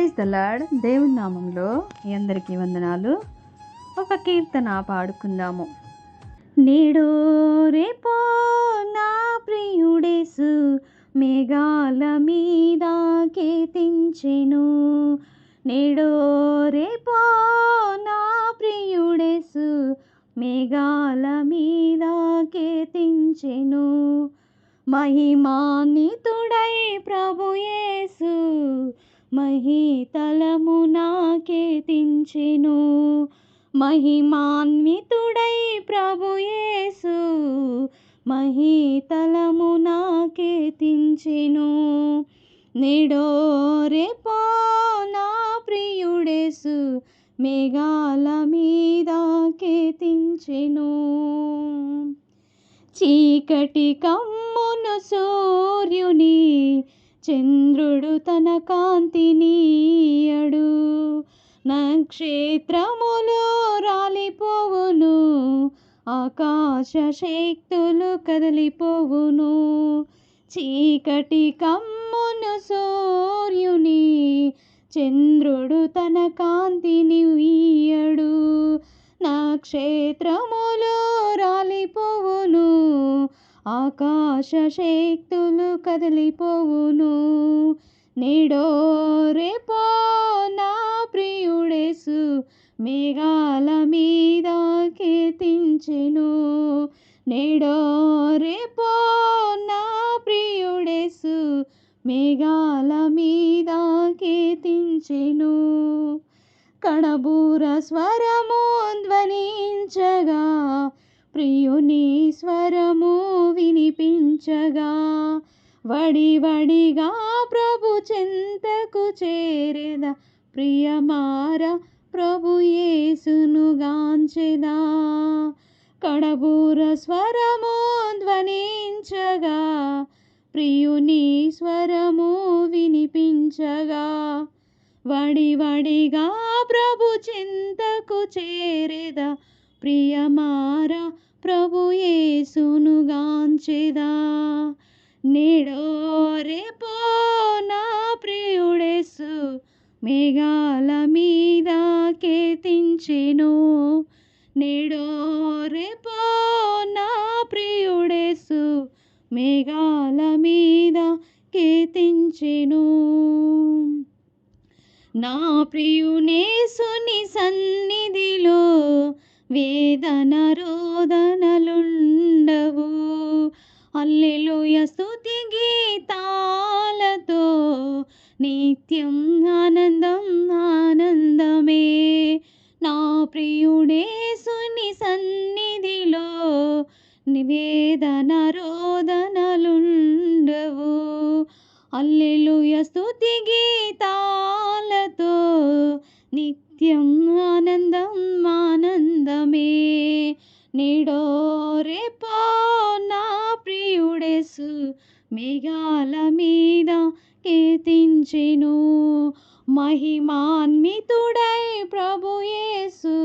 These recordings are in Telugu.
ప్రైజ్ ద లాడ్ దేవుని నామంలో అందరికీ వందనాలు. ఒక కీర్తన పాడుకుందాము. నేడు రేపో నా ప్రియుడేసు మేఘాల మీద కేతించెను. నేడు రేపో నా ప్రియుడేసు మేఘాల మీద కేతించెను. మహిమాన్వితుడై ప్రభుయేసు మహితలము నాకేతించెను మహిమాన్వితుడై ప్రభుయేసు మహితలము నాకేతించెను నిడో పోనా నా ప్రియుడేసు మేఘాల మీద కేతించెను చీకటి కమ్మును సూర్యుని చంద్రుడు తన కాంతినీయడు. నక్షత్రములు రాలిపోవును ఆకాశ శక్తులు కదిలిపోవును. చీకటి కమ్మును సూర్యుని చంద్రుడు తన కాంతిని ఉయ్యడు నక్షత్రములు రాలిపోవును ఆకాశ శక్తులు కదిలిపోవును. నేడో రేపో నా ప్రియుడేసు మేఘాల మీద కీర్తించెను. నేడో రేపో నా ప్రియుడేసు మేఘాల మీద కీర్తించెను. కడబూర స్వరము ధ్వనించగా ప్రియుని స్వరము వినిపించగా వడి వడిగా ప్రభు చెంతకు చేరేద. ప్రియమార ప్రభు యేసును గాంచెదా. కడబూర స్వరము ధ్వనించగా ప్రియుని స్వరము వినిపించగా వడి వడిగా ప్రభు చింతకు చేరేద. ప్రియమార ప్రభు యేసును గాంచెదా. నేడో రేపో నా ప్రియుడేసు మేఘాల మీద కేతించెను. నేడో రేపో నా ప్రియుడేసు మేఘాల మీద కేతించెను. నా ప్రియునేసుని సన్నిధిలో వేదన రోదనలుండవు. అల్లెలుయ స్థుతి గీతాలతో నిత్యం ఆనందం ఆనందమే. నా ప్రియుడే సుని సన్నిధిలో నివేదన రోదనలుండవు. అల్లెలుయ స్థుతి గీతాలతో నిత్యం ఆనందం ఆనందమే. నిడో రేపో నా ప్రియుడేసు మేఘాల మీద కీర్తించెను. మహిమాన్వితుడై ప్రభుయేసు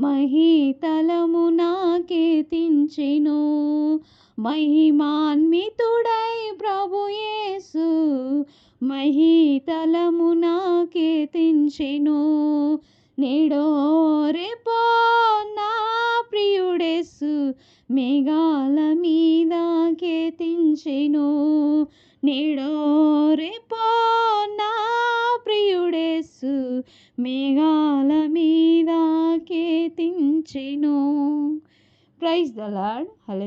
మహితలము నా కీర్తించెను. మహిమాన్వితుడై ప్రభుయే మహితలము నా కీర్తించెను నేడో రేపో నా ప్రియుడేసు మేఘాల మీద కేతించెను నేడో రేపో నా ప్రియుడేసు మేఘాల మీద కేతించెను ప్రైజ్ ద లాడ్ హలో